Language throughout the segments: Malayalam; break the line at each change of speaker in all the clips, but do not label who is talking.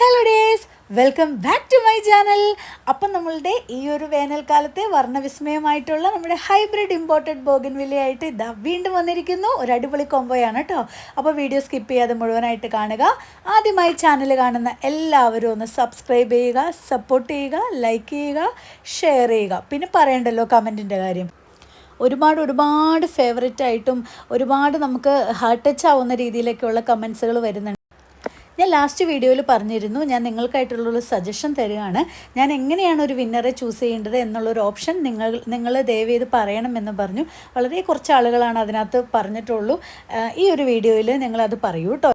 Hello dears welcome back to my channel അപ്പം നമ്മളുടെ ഈ ഒരു വേനൽക്കാലത്തെ വർണവിസ്മയമായിട്ടുള്ള നമ്മുടെ ഹൈബ്രിഡ് ഇമ്പോർട്ടഡ് ബോഗൻവില്ലയായിട്ട് ഇതാ വീണ്ടും വന്നിരിക്കുന്നു. ഒരു അടിപൊളി കോംബോയാണ് കേട്ടോ അപ്പോൾ വീഡിയോ സ്കിപ്പ് ചെയ്യാതെ മുഴുവനായിട്ട് കാണുക. ആദ്യമായി ചാനൽ കാണുന്ന എല്ലാവരും ഒന്ന് സബ്സ്ക്രൈബ് ചെയ്യുക സപ്പോർട്ട് ചെയ്യുക ലൈക്ക് ചെയ്യുക ഷെയർ ചെയ്യുക. പിന്നെ പറയണ്ടല്ലോ കമന്റിന്റെ കാര്യം. ഒരുപാട് ഒരുപാട് ഫേവറേറ്റ് ആയിട്ടും ഒരുപാട് നമുക്ക് ഹാർട്ട് ടച്ച് ആവുന്ന രീതിയിലൊക്കെയുള്ള കമൻസുകൾ വരുന്നുണ്ട്. ഞാൻ ലാസ്റ്റ് വീഡിയോയിൽ പറഞ്ഞിരുന്നു ഞാൻ നിങ്ങൾക്കായിട്ടുള്ളൊരു സജഷൻ തരികയാണ്. ഞാൻ എങ്ങനെയാണ് ഒരു വിന്നറെ ചൂസ് ചെയ്യേണ്ടത് എന്നുള്ളൊരു ഓപ്ഷൻ നിങ്ങൾ നിങ്ങൾ ദയവ് ചെയ്ത് പറയണമെന്ന് പറഞ്ഞു. വളരെ കുറച്ച് ആളുകളാണ് അതിനകത്ത് പറഞ്ഞിട്ടുള്ളൂ. ഈ ഒരു വീഡിയോയിൽ നിങ്ങളത് പറയൂ കേട്ടോ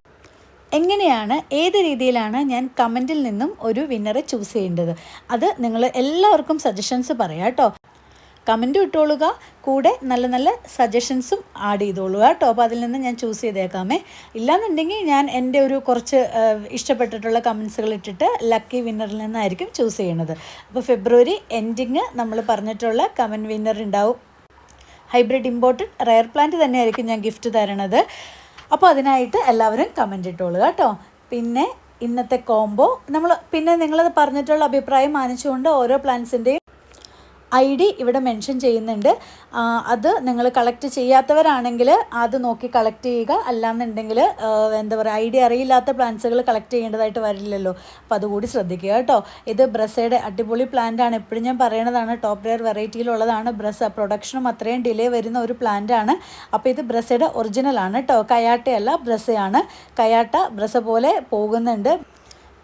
എങ്ങനെയാണ് ഏത് രീതിയിലാണ് ഞാൻ കമന്റിൽ നിന്നും ഒരു വിന്നറെ ചൂസ് ചെയ്യേണ്ടത്? അത് നിങ്ങൾ എല്ലാവർക്കും സജഷൻസ് പറയാം കേട്ടോ കമന്റും ഇട്ടോളുക. കൂടെ നല്ല നല്ല സജഷൻസും ആഡ് ചെയ്തോളുക കേട്ടോ. അപ്പോൾ അതിൽ നിന്ന് ഞാൻ ചൂസ് ചെയ്തേക്കാമേ. ഇല്ലാന്നുണ്ടെങ്കിൽ ഞാൻ എന്റെ ഒരു കുറച്ച് ഇഷ്ടപ്പെട്ടിട്ടുള്ള കമൻസുകൾ ഇട്ടിട്ട് ലക്കി വിന്നറിൽ നിന്നായിരിക്കും ചൂസ് ചെയ്യണത്. അപ്പോൾ ഫെബ്രുവരി എൻഡിങ് നമ്മൾ പറഞ്ഞിട്ടുള്ള കമന്റ് വിന്നർ ഉണ്ടാവും. ഹൈബ്രിഡ് ഇമ്പോർട്ടഡ് റയർ പ്ലാന്റ് തന്നെയായിരിക്കും ഞാൻ ഗിഫ്റ്റ് തരണത്. അപ്പോൾ അതിനായിട്ട് എല്ലാവരും കമന്റ് ഇട്ടോളുക കേട്ടോ. പിന്നെ ഇന്നത്തെ കോംബോ നമ്മൾ പിന്നെ നിങ്ങളത് പറഞ്ഞിട്ടുള്ള അഭിപ്രായം മാനിച്ചുകൊണ്ട് ഓരോ പ്ലാന്റ്സിന്റെയും ഐ ഡി ഇവിടെ മെൻഷൻ ചെയ്യുന്നുണ്ട്. അത് നിങ്ങൾ കളക്ട് ചെയ്യാത്തവരാണെങ്കിൽ അത് നോക്കി കളക്ട് ചെയ്യുക. അല്ലാന്നുണ്ടെങ്കിൽ എന്താ പറയുക ഐ ഡി അറിയില്ലാത്ത പ്ലാന്റ്സുകൾ കളക്ട് ചെയ്യേണ്ടതായിട്ട് വരില്ലല്ലോ. അപ്പോൾ അതുകൂടി ശ്രദ്ധിക്കുക കേട്ടോ. ഇത് ബ്രസയുടെ അടിപൊളി പ്ലാന്റ് ആണ്. എപ്പോഴും ഞാൻ പറയണതാണ് ടോപ്പ് റെയർ വെറൈറ്റിയിലുള്ളതാണ് ബ്രസ പ്രൊഡക്ഷനും അത്രയും ഡിലേ വരുന്ന ഒരു പ്ലാന്റ് ആണ്. അപ്പോൾ ഇത് ബ്രസയുടെ ഒറിജിനലാണ് കേട്ടോ. കയാട്ടയല്ല ബ്രസയാണ്. കയാട്ട ബ്രസ പോലെ പോകുന്നുണ്ട്.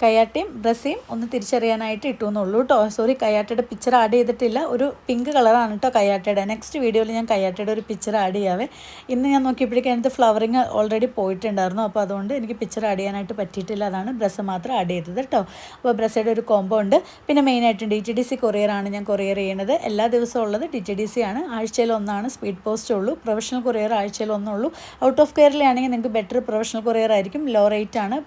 കയാട്ടയും ബ്രസയും ഒന്ന് തിരിച്ചറിയാനായിട്ട് ഇട്ടു എന്നുള്ളൂ കേട്ടോ. സോറി കയ്യാട്ടയുടെ പിക്ചർ ആഡ് ചെയ്തിട്ടില്ല. ഒരു പിങ്ക് കളറാണ് കേട്ടോ കയ്യാട്ടയുടെ. നെക്സ്റ്റ് വീഡിയോയിൽ ഞാൻ കയ്യാട്ടയുടെ ഒരു പിക്ചർ ആഡ് ചെയ്യാവേ. ഇന്ന് ഞാൻ നോക്കിയപ്പോഴേക്കും അതിനകത്ത് ഫ്ലവറിങ് ഓൾറെഡി പോയിട്ടുണ്ടായിരുന്നു. അപ്പോൾ അതുകൊണ്ട് എനിക്ക് പിക്ചർ ആഡ് ചെയ്യാനായിട്ട് പറ്റിയിട്ടില്ല. അതാണ് ബ്രസ മാത്രം ആഡ് ചെയ്തത് കേട്ടോ. അപ്പോൾ ബ്രസയുടെ ഒരു കോംബോ ഉണ്ട്. പിന്നെ മെയിനായിട്ടും ഡി ടി ഡി സി കൊറിയറാണ് ഞാൻ കൊറിയർ ചെയ്യുന്നത്. എല്ലാ ദിവസവും ഉള്ളത് ഡി ടി ഡി സി ആണ്. ആഴ്ചയിൽ ഒന്നാണ്. സ്പീഡ് പോസ്റ്റ് ഉള്ളൂ. പ്രൊഫഷണൽ കൊറിയർ ആഴ്ചയിൽ ഒന്നുള്ളൂ ഔട്ട് ഓഫ് കെയറിലാണെങ്കിൽ നിങ്ങൾക്ക് ബെറ്റർ പ്രൊഫഷണൽ കൊറിയർ ആയിരിക്കും. ലോ റേറ്റ് ആണ്.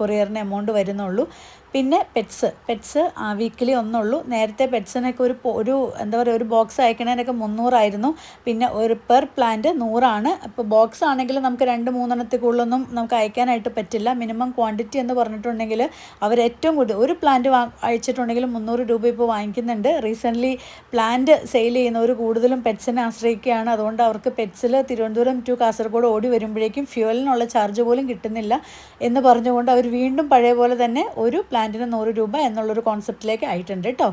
കൊറിയറിന് എമൗണ്ട് വരുന്നുള്ളൂ. പിന്നെ പെറ്റ്സ്. പെറ്റ്സ് ആ വീക്കിലി ഒന്നുള്ളൂ. നേരത്തെ പെറ്റ്സിനൊക്കെ ഒരു ഒരു എന്താ പറയുക ഒരു ബോക്സ് അയക്കണതിനൊക്കെ മുന്നൂറായിരുന്നു. പിന്നെ ഒരു പെർ പ്ലാന്റ് നൂറാണ്. ഇപ്പോൾ ബോക്സ് ആണെങ്കിൽ നമുക്ക് രണ്ട് മൂന്നെണ്ണത്തിൽ കൂടുതലൊന്നും നമുക്ക് അയക്കാനായിട്ട് പറ്റില്ല. മിനിമം ക്വാണ്ടിറ്റി എന്ന് പറഞ്ഞിട്ടുണ്ടെങ്കിൽ അവർ ഏറ്റവും കൂടുതൽ ഒരു പ്ലാന്റ് വാ അയച്ചിട്ടുണ്ടെങ്കിൽ മുന്നൂറ് രൂപ ഇപ്പോൾ വാങ്ങിക്കുന്നുണ്ട്. റീസെന്റ്ലി പ്ലാന്റ് സെയിൽ ചെയ്യുന്നവർ കൂടുതലും പെറ്റ്സിനെ ആശ്രയിക്കുകയാണ്. അതുകൊണ്ട് അവർക്ക് പെറ്റ്സിൽ തിരുവനന്തപുരം ടു കാസർഗോഡ് ഓടി വരുമ്പോഴേക്കും ഫ്യൂവലിനുള്ള ചാർജ് പോലും കിട്ടുന്നില്ല എന്ന് പറഞ്ഞുകൊണ്ട് അവർ വീണ്ടും പഴയ പോലെ തന്നെ ഒരു പ്ലാന്റിന് നൂറ് രൂപ എന്നുള്ളൊരു കോൺസെപ്റ്റിലേക്ക് ആയിട്ടുണ്ട് കേട്ടോ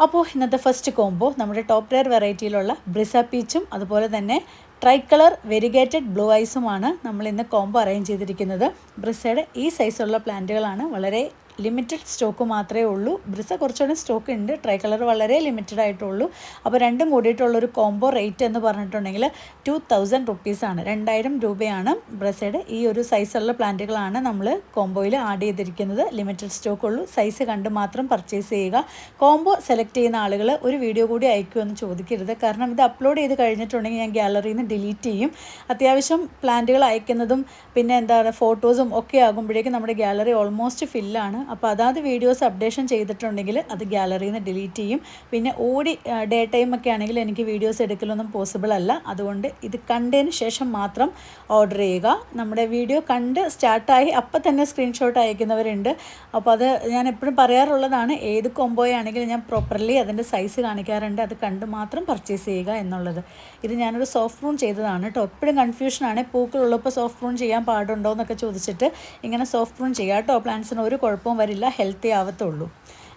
അപ്പോൾ ഇന്നത്തെ ഫസ്റ്റ് കോംബോ നമ്മുടെ ടോപ്പ് ലെയർ വെറൈറ്റിയിലുള്ള ബ്രിസ പീച്ചും അതുപോലെ തന്നെ ട്രൈ കളർ വെരിഗേറ്റഡ് ബ്ലൂ ഐസുമാണ് നമ്മൾ ഇന്ന് കോംബോ അറേഞ്ച് ചെയ്തിരിക്കുന്നത്. ബ്രിസയുടെ ഈ സൈസുള്ള പ്ലാന്റുകളാണ് വളരെ ലിമിറ്റഡ് സ്റ്റോക്ക് മാത്രമേ ഉള്ളൂ. ബ്രിസ കുറച്ചുകൂടി സ്റ്റോക്ക് ഉണ്ട്. ട്രൈ കളർ വളരെ ലിമിറ്റഡ് ആയിട്ടുള്ളൂ. അപ്പോൾ രണ്ടും കൂടിയിട്ടുള്ളൊരു കോംബോ റേറ്റ് എന്ന് പറഞ്ഞിട്ടുണ്ടെങ്കിൽ ടു തൗസൻഡ് റുപ്പീസാണ് രണ്ടായിരം രൂപയാണ് ബ്രസയുടെ ഈ ഒരു സൈസുള്ള പ്ലാന്റുകളാണ് നമ്മൾ കോംബോയിൽ ആഡ് ചെയ്തിരിക്കുന്നത്. ലിമിറ്റഡ് സ്റ്റോക്ക് ഉള്ളൂ. സൈസ് കണ്ട് മാത്രം പർച്ചേസ് ചെയ്യുക. കോംബോ സെലക്ട് ചെയ്യുന്ന ആളുകൾ ഒരു വീഡിയോ കൂടി അയക്കുമെന്ന് ചോദിക്കരുത്. കാരണം ഇത് അപ്ലോഡ് ചെയ്ത് കഴിഞ്ഞിട്ടുണ്ടെങ്കിൽ ഞാൻ ഗ്യാലറിയിൽ നിന്ന് ഡിലീറ്റ് ചെയ്യും. അത്യാവശ്യം പ്ലാന്റുകൾ അയക്കുന്നതും പിന്നെ എന്താ പറയുക ഫോട്ടോസും ഒക്കെ ആകുമ്പോഴേക്കും നമ്മുടെ ഗ്യാലറി ഓൾമോസ്റ്റ് ഫില്ലാണ് അപ്പോൾ അതാത് വീഡിയോസ് അപ്ഡേഷൻ ചെയ്തിട്ടുണ്ടെങ്കിൽ അത് ഗ്യാലറിയിൽ നിന്ന് ഡിലീറ്റ് ചെയ്യും. പിന്നെ ഓടി ഡേ ടൈം ഒക്കെ ആണെങ്കിൽ എനിക്ക് വീഡിയോസ് എടുക്കലൊന്നും പോസിബിൾ അല്ല. അതുകൊണ്ട് ഇത് കണ്ടതിന് ശേഷം മാത്രം ഓർഡർ ചെയ്യുക. നമ്മുടെ വീഡിയോ കണ്ട് സ്റ്റാർട്ടായി അപ്പം തന്നെ സ്ക്രീൻഷോട്ട് അയക്കുന്നവരുണ്ട്. അപ്പോൾ അത് ഞാൻ എപ്പോഴും പറയാറുള്ളതാണ് ഏത് കൊമ്പോയാണെങ്കിലും ഞാൻ പ്രോപ്പർലി അതിന്റെ സൈസ് കാണിക്കാറുണ്ട്. അത് കണ്ട് മാത്രം പർച്ചേസ് ചെയ്യുക എന്നുള്ളത്. ഇത് ഞാനൊരു സോഫ്റ്റ് റൂൺ ചെയ്തതാണ് കേട്ടോ എപ്പോഴും കൺഫ്യൂഷനാണ് പൂക്കളുള്ളപ്പോൾ സോഫ്റ്റ് റൂൺ ചെയ്യാൻ പാടുണ്ടോ എന്നൊക്കെ ചോദിച്ചിട്ട് ഇങ്ങനെ സോഫ്റ്റ് റൂൺ ചെയ്യാം കേട്ടോ പ്ലാന്റ്സിന് ഒരു കുഴപ്പവും വരില്ല ഹെൽത്തി ആവത്തുള്ളൂ.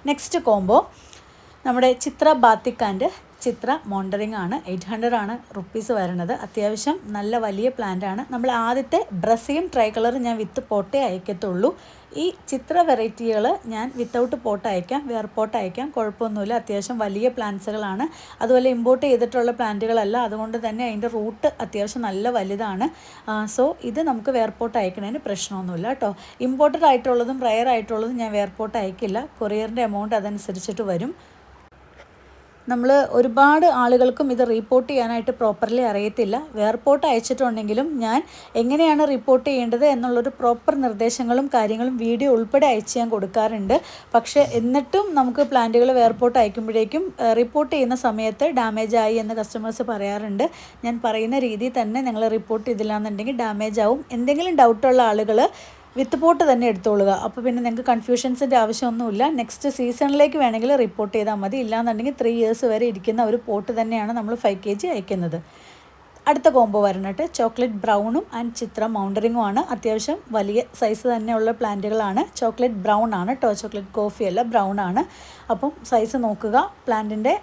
നെക്സ്റ്റ് കോംബോ നമ്മുടെ ചിത്ര ബാത്തിക് ആൻഡ് ചിത്ര മോണ്ടറിങ് ആണ്. എയ്റ്റ് ഹൺഡ്രഡ് ആണ് റുപ്പീസ് വരുന്നത്. അത്യാവശ്യം നല്ല വലിയ പ്ലാന്റ് ആണ്. നമ്മൾ ആദ്യത്തെ ബ്രസയും ട്രൈ കളറും ഞാൻ വിത്ത് പോട്ടേ അയക്കത്തുള്ളൂ. ഈ ചിത്ര വെറൈറ്റികൾ ഞാൻ വിത്തൗട്ട് പോട്ട് അയക്കാം വേർ പോട്ട് അയക്കാം. കുഴപ്പമൊന്നുമില്ല. അത്യാവശ്യം വലിയ പ്ലാന്റ്സുകളാണ് അതുപോലെ ഇമ്പോർട്ട് ചെയ്തിട്ടുള്ള പ്ലാന്റുകളല്ല അതുകൊണ്ട് തന്നെ അതിന്റെ റൂട്ട് അത്യാവശ്യം നല്ല വലുതാണ്. സോ ഇത് നമുക്ക് വേർ പോട്ട് അയക്കുന്നതിന് പ്രശ്നമൊന്നുമില്ല കേട്ടോ. ഇമ്പോർട്ടഡ് ആയിട്ടുള്ളതും റയർ ആയിട്ടുള്ളതും ഞാൻ വേർ പോട്ട് അയക്കില്ല. കൊറിയറിന്റെ എമൗണ്ട് അതനുസരിച്ചിട്ട് വരും. നമ്മൾ ഒരുപാട് ആളുകൾക്കും ഇത് റിപ്പോർട്ട് ചെയ്യാനായിട്ട് പ്രോപ്പർലി അറിയത്തില്ല. വേർപോട്ട് അയച്ചിട്ടുണ്ടെങ്കിലും ഞാൻ എങ്ങനെയാണ് റിപ്പോർട്ട് ചെയ്യേണ്ടത് എന്നുള്ളൊരു പ്രോപ്പർ നിർദ്ദേശങ്ങളും കാര്യങ്ങളും വീഡിയോ ഉൾപ്പെടെ അയച്ച് ഞാൻ കൊടുക്കാറുണ്ട്. പക്ഷേ എന്നിട്ടും നമുക്ക് പ്ലാന്റുകൾ വേർപോട്ട് അയക്കുമ്പോഴേക്കും റിപ്പോർട്ട് ചെയ്യുന്ന സമയത്ത് ഡാമേജ് ആയി എന്ന് കസ്റ്റമേഴ്സ് പറയാറുണ്ട്. ഞാൻ പറയുന്ന രീതിയിൽ തന്നെ നിങ്ങൾ റിപ്പോർട്ട് ചെയ്തില്ല എന്നുണ്ടെങ്കിൽ ഡാമേജ് ആവും. എന്തെങ്കിലും ഡൗട്ടുള്ള ആളുകൾ വിത്ത് പോട്ട് തന്നെ എടുത്തോളുക. അപ്പോൾ പിന്നെ നിങ്ങൾക്ക് കൺഫ്യൂഷൻസിന്റെ ആവശ്യമൊന്നുമില്ല. നെക്സ്റ്റ് സീസണിലേക്ക് വേണമെങ്കിൽ റിപ്പോർട്ട് ചെയ്താൽ മതി. ഇല്ലാന്നുണ്ടെങ്കിൽ ത്രീ ഇയേഴ്സ് വരെ ഇരിക്കുന്ന ഒരു പോട്ട് തന്നെയാണ് നമ്മൾ ഫൈവ് കെ ജി അയക്കുന്നത്. അടുത്ത കോംബോ വരണട്ട് ചോക്ലേറ്റ് ബ്രൗണും ആൻഡ് ചിത്ര മൗണ്ടറിങ്ങും ആണ്. അത്യാവശ്യം വലിയ സൈസ് തന്നെയുള്ള പ്ലാന്റുകളാണ്. ചോക്ലേറ്റ് ബ്രൗൺ ആണ്. കേട്ടോ ചോക്ലേറ്റ് കോഫി അല്ല ബ്രൗൺ ആണ്. അപ്പം സൈസ് നോക്കുക. പ്ലാന്റിന്റെ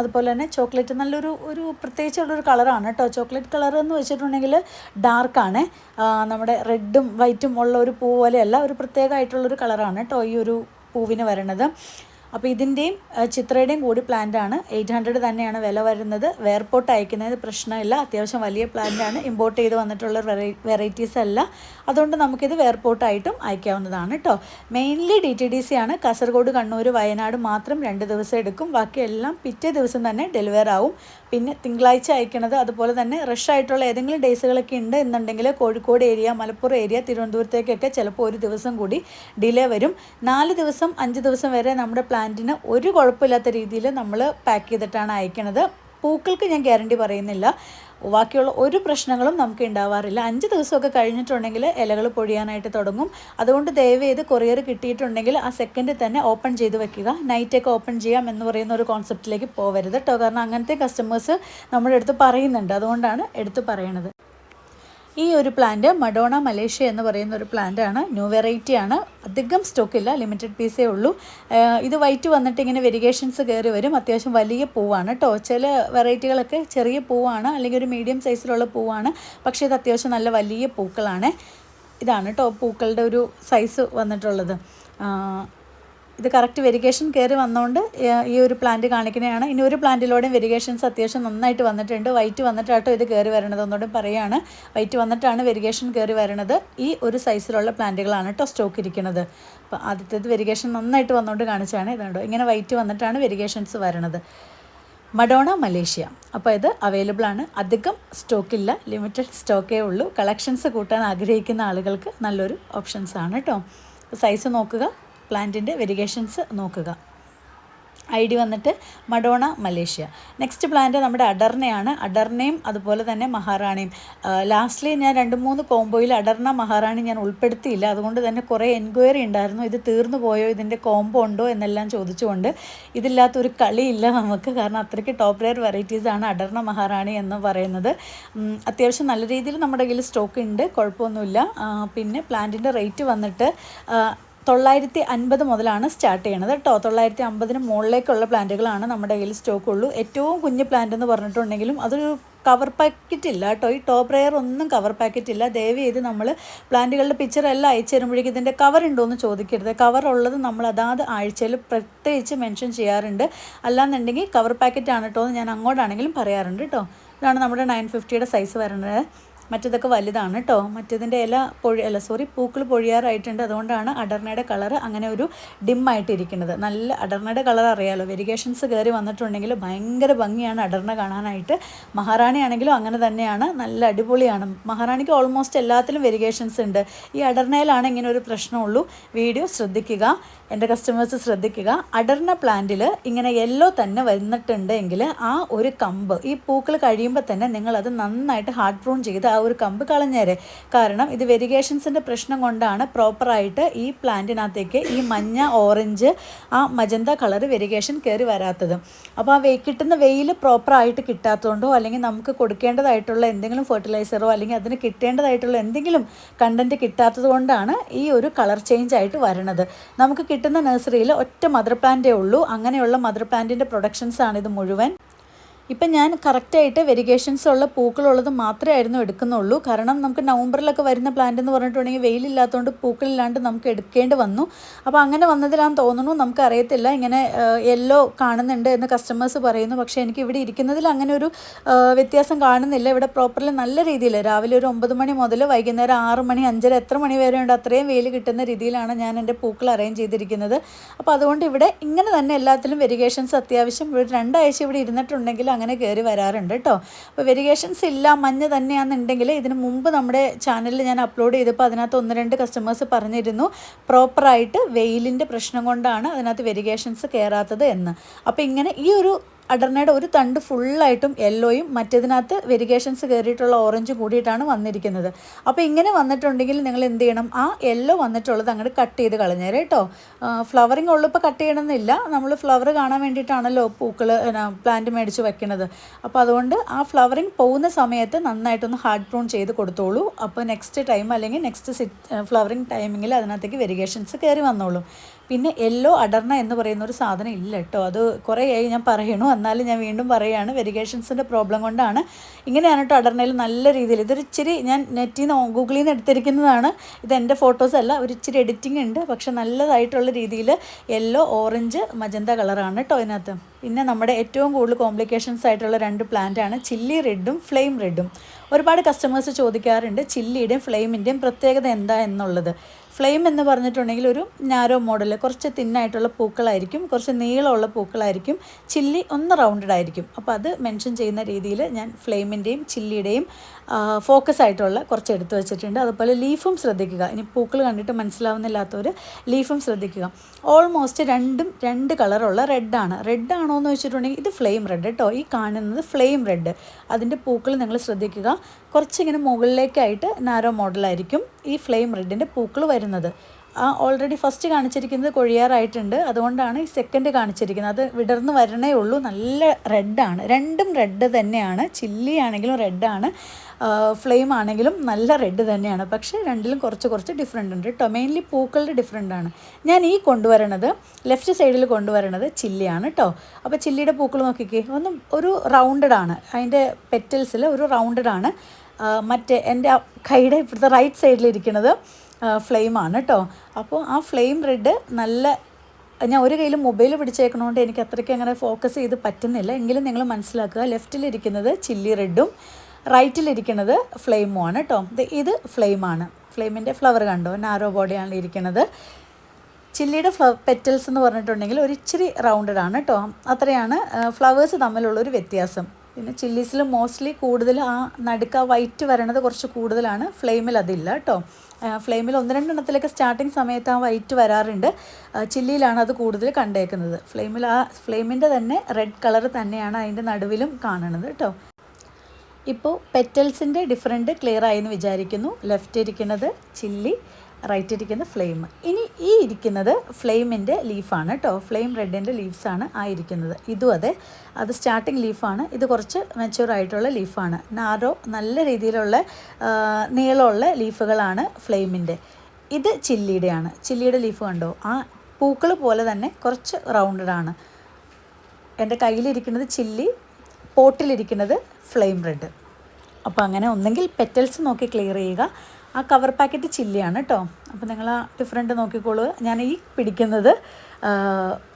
അതുപോലെ തന്നെ ചോക്ലേറ്റ് നല്ലൊരു ഒരു പ്രത്യേകിച്ചുള്ളൊരു കളറാണ് കേട്ടോ ചോക്ലേറ്റ് കളർ എന്ന് വെച്ചിട്ടുണ്ടെങ്കിൽ ഡാർക്കാണ് നമ്മുടെ റെഡും വൈറ്റും ഉള്ള ഒരു പൂ പോലെയല്ല ഒരു പ്രത്യേകമായിട്ടുള്ളൊരു കളറാണ് കേട്ടോ ഈ ഒരു പൂവിന് വരണത്. അപ്പോൾ ഇതിന്റെയും ചിത്രയുടെയും കൂടി പ്ലാന്റ് ആണ്. എയ്റ്റ് ഹൺഡ്രഡ് തന്നെയാണ് വില വരുന്നത്. വേർപോട്ട് അയക്കുന്നതിന് പ്രശ്നമില്ല. അത്യാവശ്യം വലിയ പ്ലാന്റ് ആണ്. ഇമ്പോർട്ട് ചെയ്ത് വന്നിട്ടുള്ള വെറൈ വെറൈറ്റീസ് അല്ല. അതുകൊണ്ട് നമുക്കിത് എയർപോർട്ടായിട്ടും അയക്കാവുന്നതാണ് കേട്ടോ mainly D T D C ആണ്. കാസർഗോഡ് കണ്ണൂർ വയനാട് മാത്രം രണ്ട് ദിവസം എടുക്കും. ബാക്കിയെല്ലാം പിറ്റേ ദിവസം തന്നെ ഡെലിവർ ആവും. പിന്നെ തിങ്കളാഴ്ച അയക്കണത് അതുപോലെ തന്നെ റഷ് ആയിട്ടുള്ള ഏതെങ്കിലും ഡേയ്സുകളൊക്കെ ഉണ്ട് എന്നുണ്ടെങ്കിൽ കോഴിക്കോട് ഏരിയ മലപ്പുറം ഏരിയ തിരുവനന്തപുരത്തേക്കൊക്കെ ചിലപ്പോൾ ഒരു ദിവസം കൂടി ഡിലേ വരും. നാല് ദിവസം അഞ്ച് ദിവസം വരെ നമ്മുടെ പ്ലാന്റിന് ഒരു കുഴപ്പമില്ലാത്ത രീതിയിൽ നമ്മൾ പാക്ക് ചെയ്തിട്ടാണ് അയക്കണത്. പൂക്കൾക്ക് ഞാൻ ഗ്യാരണ്ടി പറയുന്നില്ല. ബാക്കിയുള്ള ഒരു പ്രശ്നങ്ങളും നമുക്ക് ഉണ്ടാവാറില്ല. അഞ്ച് ദിവസമൊക്കെ കഴിഞ്ഞിട്ടുണ്ടെങ്കിൽ ഇലകൾ പൊഴിയാനായിട്ട് തുടങ്ങും. അതുകൊണ്ട് ദയവ് ചെയ്ത് കൊറിയർ കിട്ടിയിട്ടുണ്ടെങ്കിൽ ആ സെക്കൻഡിൽ തന്നെ ഓപ്പൺ ചെയ്ത് വെക്കുക. നൈറ്റൊക്കെ ഓപ്പൺ ചെയ്യാം എന്ന് പറയുന്ന ഒരു കോൺസെപ്റ്റിലേക്ക് പോകരുത് കേട്ടോ. കാരണം അങ്ങനത്തെ കസ്റ്റമേഴ്സ് നമ്മുടെ അടുത്ത് പറയുന്നുണ്ട്. അതുകൊണ്ടാണ് എടുത്ത് പറയണത്. ഈ ഒരു പ്ലാന്റ് മഡോണ മലേഷ്യ എന്ന് പറയുന്ന ഒരു പ്ലാന്റ് ആണ്. ന്യൂ വെറൈറ്റി ആണ്. അധികം സ്റ്റോക്കില്ല ലിമിറ്റഡ് പീസേ ഉള്ളൂ. ഇത് വൈറ്റ് വന്നിട്ട് ഇങ്ങനെ വെരിഗേഷൻസ് കയറി വരും. അത്യാവശ്യം വലിയ പൂവാണ് കേട്ടോ ചില വെറൈറ്റികളൊക്കെ ചെറിയ പൂവാണ് അല്ലെങ്കിൽ ഒരു മീഡിയം സൈസിലുള്ള പൂവാണ്. പക്ഷേ ഇത് അത്യാവശ്യം നല്ല വലിയ പൂക്കളാണ്. ഇതാണ് കേട്ടോ പൂക്കളുടെ ഒരു സൈസ് വന്നിട്ടുള്ളത്. ഇത് കറക്റ്റ് വെരിഗേഷൻ കയറി വന്നുകൊണ്ട് ഈ ഒരു പ്ലാന്റ് കാണിക്കുന്നതാണ്. ഇനി ഒരു പ്ലാന്റിലൂടെയും വെരിഗേഷൻസ് അത്യാവശ്യം നന്നായിട്ട് വന്നിട്ടുണ്ട്. വൈറ്റ് വന്നിട്ടാട്ടോ ഇത് കയറി വരണത് ഒന്നുകൂടെ പറയുകയാണ് വൈറ്റ് വന്നിട്ടാണ് വെരിഗേഷൻ കയറി വരണത്. ഈ ഒരു സൈസിലുള്ള പ്ലാന്റുകളാണ് കേട്ടോ സ്റ്റോക്ക് ഇരിക്കുന്നത്. അപ്പോൾ ആദ്യത്തേത് വെരിഗേഷൻ നന്നായിട്ട് വന്നുകൊണ്ട് കാണിച്ചാണ് ഇതുണ്ടോ ഇങ്ങനെ വൈറ്റ് വന്നിട്ടാണ് വെരിഗേഷൻസ് വരണത്. Madonna Malaysia. അപ്പോൾ ഇത് അവൈലബിൾ ആണ്. അധികം സ്റ്റോക്കില്ല ലിമിറ്റഡ് സ്റ്റോക്കേ ഉള്ളൂ. കളക്ഷൻസ് കൂട്ടാൻ ആഗ്രഹിക്കുന്ന ആളുകൾക്ക് നല്ലൊരു ഓപ്ഷൻസ് ആണ് കേട്ടോ സൈസ് നോക്കുക. പ്ലാന്റിന്റെ വെരിഗേഷൻസ് നോക്കുക. ഐ ഡി വന്നിട്ട് മഡോണ മലേഷ്യ. നെക്സ്റ്റ് പ്ലാന്റ് നമ്മുടെ അഡർണയാണ് അഡർണയും അതുപോലെ തന്നെ മഹാറാണിയും. ലാസ്റ്റ്ലി ഞാൻ രണ്ട് മൂന്ന് കോംബോയിൽ അഡർണ മഹാറാണി ഞാൻ ഉൾപ്പെടുത്തിയില്ല. അതുകൊണ്ട് തന്നെ കുറേ എൻക്വയറി ഉണ്ടായിരുന്നു. ഇത് തീർന്നു പോയോ? ഇതിന്റെ കോംബോ ഉണ്ടോ? എന്നെല്ലാം ചോദിച്ചുകൊണ്ട് ഇതില്ലാത്തൊരു കളിയില്ല നമുക്ക്. കാരണം അത്രയ്ക്ക് ടോപ്പ് റെയർ വെറൈറ്റീസ് ആണ് അഡർണ മഹാറാണി എന്ന് പറയുന്നത്. അത്യാവശ്യം നല്ല രീതിയിൽ നമ്മുടെ കയ്യിൽ സ്റ്റോക്ക് ഉണ്ട്. കുഴപ്പമൊന്നുമില്ല. പിന്നെ പ്ലാന്റിന്റെ റേറ്റ് വന്നിട്ട് തൊള്ളായിരത്തി അൻപത് മുതലാണ് സ്റ്റാർട്ട് ചെയ്യണത് കേട്ടോ. തൊള്ളായിരത്തി അമ്പതിന് മുകളിലേക്കുള്ള പ്ലാന്റുകളാണ് നമ്മുടെ കയ്യിൽ സ്റ്റോക്ക് ഉള്ളൂ. ഏറ്റവും കുഞ്ഞ് പ്ലാന്റ് എന്ന് പറഞ്ഞിട്ടുണ്ടെങ്കിലും അതൊരു കവർ പാക്കറ്റ് ഇല്ല കേട്ടോ. ഈ ടോപ്പ് റെയർ ഒന്നും കവർ പാക്കറ്റ് ഇല്ല. ദയവ് ചെയ്ത് നമ്മൾ പ്ലാന്റുകളുടെ പിക്ചർ എല്ലാം അയച്ചു തരുമ്പോഴേക്കും ഇതിന്റെ കവർ ഉണ്ടോ എന്ന് ചോദിക്കരുത്. കവർ ഉള്ളത് നമ്മൾ അതാത് ആഴ്ചയിൽ പ്രത്യേകിച്ച് മെൻഷൻ ചെയ്യാറുണ്ട്. അല്ലാന്നുണ്ടെങ്കിൽ കവർ പാക്കറ്റ് ആണ് കേട്ടോ എന്ന് ഞാൻ അങ്ങോട്ടാണെങ്കിലും പറയാറുണ്ട് കേട്ടോ. ഇതാണ് നമ്മുടെ നയൻ ഫിഫ്റ്റിയുടെ സൈസ് വരുന്നത് മറ്റേതൊക്കെ വലുതാണ് കേട്ടോ മറ്റേതിന്റെ ഇല പൊഴി അല്ല സോറി പൂക്കൾ പൊഴിയാറായിട്ടുണ്ട്. അതുകൊണ്ടാണ് അടർണയുടെ കളർ അങ്ങനെ ഒരു ഡിമ്മായിട്ടിരിക്കുന്നത് നല്ല അടർണയുടെ കളർ അറിയാലോ. വെരിഗേഷൻസ് കയറി വന്നിട്ടുണ്ടെങ്കിൽ ഭയങ്കര ഭംഗിയാണ് അടർണ കാണാനായിട്ട്. മഹാറാണി ആണെങ്കിലും അങ്ങനെ തന്നെയാണ്. നല്ല അടിപൊളിയാണ്. മഹാറാണിക്ക് ഓൾമോസ്റ്റ് എല്ലാത്തിലും വെരിഗേഷൻസ് ഉണ്ട്. ഈ അടർണയിലാണ് ഇങ്ങനെ ഒരു പ്രശ്നമുള്ളൂ. വീഡിയോ ശ്രദ്ധിക്കുക. എന്റെ കസ്റ്റമേഴ്സ് ശ്രദ്ധിക്കുക. അടർണ പ്ലാന്റിൽ ഇങ്ങനെ യെല്ലോ തന്നെ വന്നിട്ടുണ്ടെങ്കിൽ ആ ഒരു കമ്പ് ഈ പൂക്കൾ കഴിയുമ്പോൾ തന്നെ നിങ്ങളത് നന്നായിട്ട് ഹാർഡ് പ്രൂൺ ചെയ്ത് ഒരു കമ്പ് കളഞ്ഞേരെ. കാരണം ഇത് വെരിഗേഷൻസിന്റെ പ്രശ്നം കൊണ്ടാണ് പ്രോപ്പറായിട്ട് ഈ പ്ലാന്റിനകത്തേക്ക് ഈ മഞ്ഞ ഓറഞ്ച് ആ മജന്ത കളർ വെരിഗേഷൻ കയറി വരാത്തത്. അപ്പോൾ ആ കിട്ടുന്ന വെയിൽ പ്രോപ്പറായിട്ട് കിട്ടാത്തതുകൊണ്ടോ അല്ലെങ്കിൽ നമുക്ക് കൊടുക്കേണ്ടതായിട്ടുള്ള എന്തെങ്കിലും ഫെർട്ടിലൈസറോ അല്ലെങ്കിൽ അതിന് കിട്ടേണ്ടതായിട്ടുള്ള എന്തെങ്കിലും കണ്ടന്റ് കിട്ടാത്തത് കൊണ്ടാണ് ഈ ഒരു കളർ ചേഞ്ച് ആയിട്ട് വരണത്. നമുക്ക് കിട്ടുന്ന നഴ്സറിയിൽ ഒറ്റ മദർ പ്ലാന്റേ ഉള്ളൂ. അങ്ങനെയുള്ള മദർ പ്ലാന്റിന്റെ പ്രൊഡക്ഷൻസ് ആണ് ഇത് മുഴുവൻ. ഇപ്പം ഞാൻ കറക്റ്റായിട്ട് വെരിഗേഷൻസ് ഉള്ള പൂക്കളുള്ളത് മാത്രമേ ആയിരുന്നു എടുക്കുന്നുള്ളൂ. കാരണം നമുക്ക് നവംബറിലൊക്കെ വരുന്ന പ്ലാന്റ് എന്ന് പറഞ്ഞിട്ടുണ്ടെങ്കിൽ വെയിലില്ലാത്തതുകൊണ്ട് പൂക്കളില്ലാണ്ട് നമുക്ക് എടുക്കേണ്ടി വന്നു. അപ്പോൾ അങ്ങനെ വന്നതിലാന്ന് തോന്നുന്നു നമുക്ക് അറിയത്തില്ല ഇങ്ങനെ യെല്ലോ കാണുന്നുണ്ട് എന്ന് കസ്റ്റമേഴ്സ് പറയുന്നു. പക്ഷേ എനിക്ക് ഇവിടെ ഇരിക്കുന്നതിൽ അങ്ങനെ ഒരു വ്യത്യാസം കാണുന്നില്ല. ഇവിടെ പ്രോപ്പർലി നല്ല രീതിയിൽ രാവിലെ ഒരു ഒമ്പത് മണി മുതൽ വൈകുന്നേരം ആറ് മണി അഞ്ചര എത്ര മണി വരെ ഉണ്ട് അത്രയും വെയിൽ കിട്ടുന്ന രീതിയിലാണ് ഞാൻ എന്റെ പൂക്കൾ അറേഞ്ച് ചെയ്തിരിക്കുന്നത്. അപ്പോൾ അതുകൊണ്ട് ഇവിടെ ഇങ്ങനെ തന്നെ എല്ലാത്തിലും വെരിഗേഷൻസ് അത്യാവശ്യം. രണ്ടാഴ്ച ഇവിടെ ഇരുന്നിട്ടുണ്ടെങ്കിൽ അങ്ങനെ കയറി വരാറുണ്ട് കേട്ടോ അപ്പോൾ വെരിഗേഷൻസ് ഇല്ല മഞ്ഞ് തന്നെയാണെന്നുണ്ടെങ്കിൽ ഇതിന് മുമ്പ് നമ്മുടെ ചാനലിൽ ഞാൻ അപ്ലോഡ് ചെയ്തപ്പോൾ അതിനകത്ത് ഒന്ന് രണ്ട് കസ്റ്റമേഴ്സ് പറഞ്ഞിരുന്നു പ്രോപ്പറായിട്ട് വെയിലിന്റെ പ്രശ്നം കൊണ്ടാണ് അതിനകത്ത് വെരിഗേഷൻസ് കയറാത്തത് എന്ന്. അപ്പോൾ ഇങ്ങനെ ഈ ഒരു അടർണയുടെ ഒരു തണ്ട് ഫുള്ളായിട്ടും യെല്ലോയും മറ്റേതിനകത്ത് വെരിഗേഷൻസ് കയറിയിട്ടുള്ള ഓറഞ്ചും കൂടിയിട്ടാണ് വന്നിരിക്കുന്നത്. അപ്പോൾ ഇങ്ങനെ വന്നിട്ടുണ്ടെങ്കിൽ നിങ്ങൾ എന്ത് ചെയ്യണം? ആ യെല്ലോ വന്നിട്ടുള്ളത് അങ്ങോട്ട് കട്ട് ചെയ്ത് കളഞ്ഞേരെ കേട്ടോ. ഫ്ലവറിങ് ഉള്ളിപ്പോൾ കട്ട് ചെയ്യണമെന്നില്ല നമ്മൾ ഫ്ലവർ കാണാൻ വേണ്ടിയിട്ടാണല്ലോ പൂക്കൾ പ്ലാന്റ് മേടിച്ച് വയ്ക്കുന്നത് അപ്പോൾ അതുകൊണ്ട് ആ ഫ്ലവറിങ് പോകുന്ന സമയത്ത് നന്നായിട്ടൊന്ന് ഹാർഡ് പ്രൂൺ ചെയ്ത് കൊടുത്തോളൂ. അപ്പോൾ നെക്സ്റ്റ് ടൈം അല്ലെങ്കിൽ നെക്സ്റ്റ് സിറ്റ് ഫ്ലവറിങ് ടൈമിങ്ങിൽ അതിനകത്തേക്ക് വെരിഗേഷൻസ് കയറി വന്നോളൂ. പിന്നെ യെല്ലോ അടർണ എന്ന് പറയുന്ന ഒരു സാധനം ഇല്ല കേട്ടോ. അത് കുറേ ആയി ഞാൻ പറയണു. എന്നാലും ഞാൻ വീണ്ടും പറയുകയാണ് വെരിഗേഷൻസിന്റെ പ്രോബ്ലം കൊണ്ടാണ്. ഇങ്ങനെയാണ് കേട്ടോ അടർണയിൽ നല്ല രീതിയിൽ ഇതൊരു ഇച്ചിരി ഞാൻ നെറ്റിൽ നിന്ന് ഗൂഗിളിൽ നിന്ന് എടുത്തിരിക്കുന്നതാണ്. ഇത് എന്റെ ഫോട്ടോസ് അല്ല. ഒരു ഇച്ചിരി എഡിറ്റിംഗ് ഉണ്ട്. പക്ഷെ നല്ലതായിട്ടുള്ള രീതിയിൽ യെല്ലോ ഓറഞ്ച് മജന്ത കളറാണ് കേട്ടോ ഇതിനകത്ത്. പിന്നെ നമ്മുടെ ഏറ്റവും കൂടുതൽ കോംപ്ലിക്കേഷൻസ് ആയിട്ടുള്ള രണ്ട് പ്ലാന്റ് ആണ്. ചില്ലി റെഡും ഫ്ലെയിം റെഡും ഒരുപാട് കസ്റ്റമേഴ്സ് ചോദിക്കാറുണ്ട് ചില്ലിയുടെയും ഫ്ലെയിമിന്റെയും പ്രത്യേകത എന്താ എന്നുള്ളത്. ഫ്ലെയിം എന്ന് പറഞ്ഞിട്ടുണ്ടെങ്കിൽ ഒരു നാരോ മോഡൽ കുറച്ച് തിന്നായിട്ടുള്ള പൂക്കളായിരിക്കും കുറച്ച് നീളമുള്ള പൂക്കളായിരിക്കും ചില്ലി ഒന്ന് റൗണ്ടഡ് ആയിരിക്കും. അപ്പോൾ അത് മെൻഷൻ ചെയ്യുന്ന രീതിയിൽ ഞാൻ ഫ്ലെയിമിന്റെയും ചില്ലിയുടെയും ഫോക്കസ് ആയിട്ടുള്ള കുറച്ച് എടുത്തു വെച്ചിട്ടുണ്ട്. അതുപോലെ ലീഫും ശ്രദ്ധിക്കുക. ഇനി പൂക്കൾ കണ്ടിട്ട് മനസ്സിലാവുന്നില്ലാത്തവർ ലീഫും ശ്രദ്ധിക്കുക. ഓൾമോസ്റ്റ് രണ്ടും രണ്ട് കളറുള്ള റെഡാണ് റെഡ് ആണോ. എന്ന് വെച്ചിട്ടുണ്ടെങ്കിൽ ഇത് ഫ്ലെയിം റെഡ് കേട്ടോ ഈ കാണുന്നത് ഫ്ലെയിം റെഡ് അതിന്റെ പൂക്കൾ നിങ്ങൾ ശ്രദ്ധിക്കുക. കുറച്ചിങ്ങനെ മുകളിലേക്കായിട്ട് നാരോ മോഡലായിരിക്കും ഈ ഫ്ലെയിം റെഡിന്റെ പൂക്കൾ വരുന്നത്. ആ ഓൾറെഡി ഫസ്റ്റ് കാണിച്ചിരിക്കുന്നത് കൊഴിയാറായിട്ടുണ്ട്. അതുകൊണ്ടാണ് ഈ സെക്കൻഡ് കാണിച്ചിരിക്കുന്നത്. അത് വിടർന്ന് വരണേ ഉള്ളൂ. നല്ല റെഡാണ് രണ്ടും റെഡ് തന്നെയാണ്. ചില്ലിയാണെങ്കിലും റെഡാണ് ഫ്ലെയിം ആണെങ്കിലും നല്ല റെഡ് തന്നെയാണ്. പക്ഷേ രണ്ടിലും കുറച്ച് കുറച്ച് ഡിഫറെന്റ് ഉണ്ട്. കേട്ടോ മെയിൻലി പൂക്കളുടെ ഡിഫറെന്റ് ആണ്. ഞാൻ ഈ കൊണ്ടുവരണത് ലെഫ്റ്റ് സൈഡിൽ കൊണ്ടുവരണത് ചില്ലിയാണ് കേട്ടോ അപ്പോൾ ചില്ലിയുടെ പൂക്കൾ നോക്കിക്കേ. ഒന്നും ഒരു റൗണ്ടഡ് ആണ്. അതിന്റെ പെറ്റൽസിൽ ഒരു റൗണ്ടഡ് ആണ്. മറ്റേ എന്റെ കൈയുടെ ഇപ്പോഴത്തെ റൈറ്റ് സൈഡിലിരിക്കുന്നത് ഫ്ലെയിമാണ് കേട്ടോ അപ്പോൾ ആ ഫ്ലെയിം റെഡ് നല്ല ഞാൻ ഒരു കയ്യിൽ മൊബൈൽ പിടിച്ചേക്കണോണ്ട് എനിക്ക് അത്രയ്ക്ക് അങ്ങനെ ഫോക്കസ് ചെയ്ത് പറ്റുന്നില്ല. എങ്കിലും നിങ്ങൾ മനസ്സിലാക്കുക ലെഫ്റ്റിലിരിക്കുന്നത് ചില്ലി റെഡും റൈറ്റിലിരിക്കുന്നത് ഫ്ലെയിമും ആണ് കേട്ടോ ഇത് ഫ്ലെയിമാണ്. ഫ്ലെയിമിന്റെ ഫ്ലവർ കണ്ടോ? നാരോ ബോഡിയാണ് ഇരിക്കുന്നത്. ചില്ലിയുടെ ഫ്ല പെറ്റൽസ് എന്ന് പറഞ്ഞിട്ടുണ്ടെങ്കിൽ ഒരു ഇച്ചിരി റൗണ്ടഡ് ആണ് കേട്ടോ. അത്രയാണ് ഫ്ലവേഴ്സ് തമ്മിലുള്ളൊരു വ്യത്യാസം. പിന്നെ ചില്ലീസിൽ മോസ്റ്റ്ലി കൂടുതൽ ആ നടുക്ക വൈറ്റ് വരണത് കുറച്ച് കൂടുതലാണ്. ഫ്ലെയിമിൽ അതില്ല കേട്ടോ. ഫ്ലെയിമിൽ ഒന്ന് രണ്ടെണ്ണത്തിലൊക്കെ സ്റ്റാർട്ടിങ് സമയത്ത് ആ വൈറ്റ് വരാറുണ്ട്. ചില്ലിയിലാണ് അത് കൂടുതൽ കണ്ടേക്കുന്നത്. ഫ്ലെയിമിൽ ആ ഫ്ലെയിമിന്റെ തന്നെ റെഡ് കളർ തന്നെയാണ് അതിന്റെ നടുവിലും കാണുന്നത് കേട്ടോ. ഇപ്പോൾ പെറ്റൽസിന്റെ ഡിഫറെന്റ് ക്ലിയർ ആയി എന്ന് വിചാരിക്കുന്നു. ലെഫ്റ്റ് ഇരിക്കുന്നത് ചില്ലി റൈറ്റ് ഇരിക്കുന്ന ഫ്ലെയിം ഇനി ഈ ഇരിക്കുന്നത് ഫ്ലെയിമിന്റെ ലീഫാണ് കേട്ടോ ഫ്ലെയിം റെഡിന്റെ ലീവ്സാണ് ആ ഇരിക്കുന്നത്. ഇതും അതെ. അത് സ്റ്റാർട്ടിങ് ലീഫാണ് ഇത് കുറച്ച് മെച്യൂർ ആയിട്ടുള്ള ലീഫാണ് നാരോ നല്ല രീതിയിലുള്ള നീളമുള്ള ലീഫുകളാണ് ഫ്ലെയിമിന്റെ ഇത് ചില്ലിയുടെയാണ് ചില്ലിയുടെ ലീഫ് കണ്ടോ? ആ പൂക്കൾ പോലെ തന്നെ കുറച്ച് റൗണ്ടഡാണ് എന്റെ കയ്യിലിരിക്കുന്നത് ചില്ലി പോട്ടിലിരിക്കുന്നത് ഫ്ലെയിം റെഡ്. അപ്പോൾ അങ്ങനെ ഒന്നെങ്കിൽ പെറ്റൽസ് നോക്കി ക്ലിയർ ചെയ്യുക. ആ കവർ പാക്കറ്റ് ചില്ലിയാണ് കേട്ടോ അപ്പോൾ നിങ്ങൾ ആ ഡിഫറെന്റ് നോക്കിക്കോളൂ. ഞാൻ ഈ പിടിക്കുന്നത്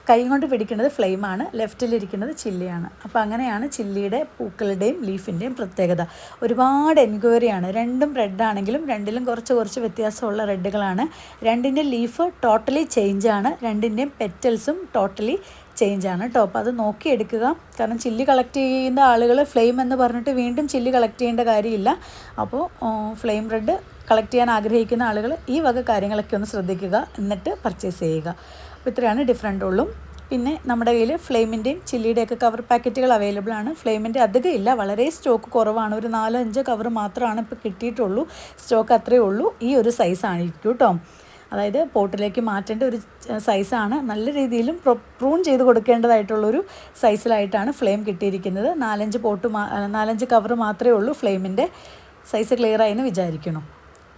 കൈ കൊണ്ട് പിടിക്കുന്നത് ഫ്ലെയിമാണ് ലെഫ്റ്റിലിരിക്കുന്നത് ചില്ലിയാണ്. അപ്പോൾ അങ്ങനെയാണ് ചില്ലിയുടെ പൂക്കളുടെയും ലീഫിന്റെയും പ്രത്യേകത. ഒരുപാട് എൻക്വയറിയാണ് രണ്ടും റെഡാണെങ്കിലും രണ്ടിലും കുറച്ച് കുറച്ച് വ്യത്യാസമുള്ള റെഡുകളാണ്. രണ്ടിന്റെ ലീഫ് ടോട്ടലി ചേഞ്ചാണ് രണ്ടിന്റെയും പെറ്റൽസും ടോട്ടലി ചേഞ്ചാണ് കേട്ടോ അപ്പോൾ അത് നോക്കിയെടുക്കുക കാരണം ചില്ലി കളക്ട് ചെയ്യുന്ന ആളുകൾ ഫ്ലെയിം എന്ന് പറഞ്ഞിട്ട് വീണ്ടും ചില്ലി കളക്ട് ചെയ്യേണ്ട കാര്യമില്ല. അപ്പോൾ ഫ്ലെയിം റെഡ് കളക്ട് ചെയ്യാൻ ആഗ്രഹിക്കുന്ന ആളുകൾ ഈ വക കാര്യങ്ങളൊക്കെ ഒന്ന് ശ്രദ്ധിക്കുക. എന്നിട്ട് പർച്ചേസ് ചെയ്യുക. അപ്പോൾ ഇത്രയാണ് ഡിഫറെന്റ് ഉള്ളൂ. പിന്നെ നമ്മുടെ കയ്യിൽ ഫ്ലെയിമിന്റെയും ചില്ലിയുടെയൊക്കെ കവർ പാക്കറ്റുകൾ അവൈലബിൾ ആണ്. ഫ്ലെയിമിന്റെ അധികം ഇല്ല. വളരെ സ്റ്റോക്ക് കുറവാണ്. ഒരു നാലോ അഞ്ചോ കവർ മാത്രമാണ് ഇപ്പോൾ കിട്ടിയിട്ടുള്ളൂ. സ്റ്റോക്ക് അത്രയേ ഉള്ളൂ. ഈ ഒരു സൈസാണ് കേട്ടോ അതായത് പോട്ടിലേക്ക് മാറ്റേണ്ട ഒരു സൈസാണ് നല്ല രീതിയിലും പ്രൂൺ ചെയ്ത് കൊടുക്കേണ്ടതായിട്ടുള്ളൊരു സൈസിലായിട്ടാണ് ഫ്ലെയിം കിട്ടിയിരിക്കുന്നത്. നാലഞ്ച് പോട്ട് നാലഞ്ച് കവർ മാത്രമേ ഉള്ളൂ ഫ്ലെയിമിന്റെ സൈസ് ക്ലിയർ ആയെന്ന് വിചാരിക്കണം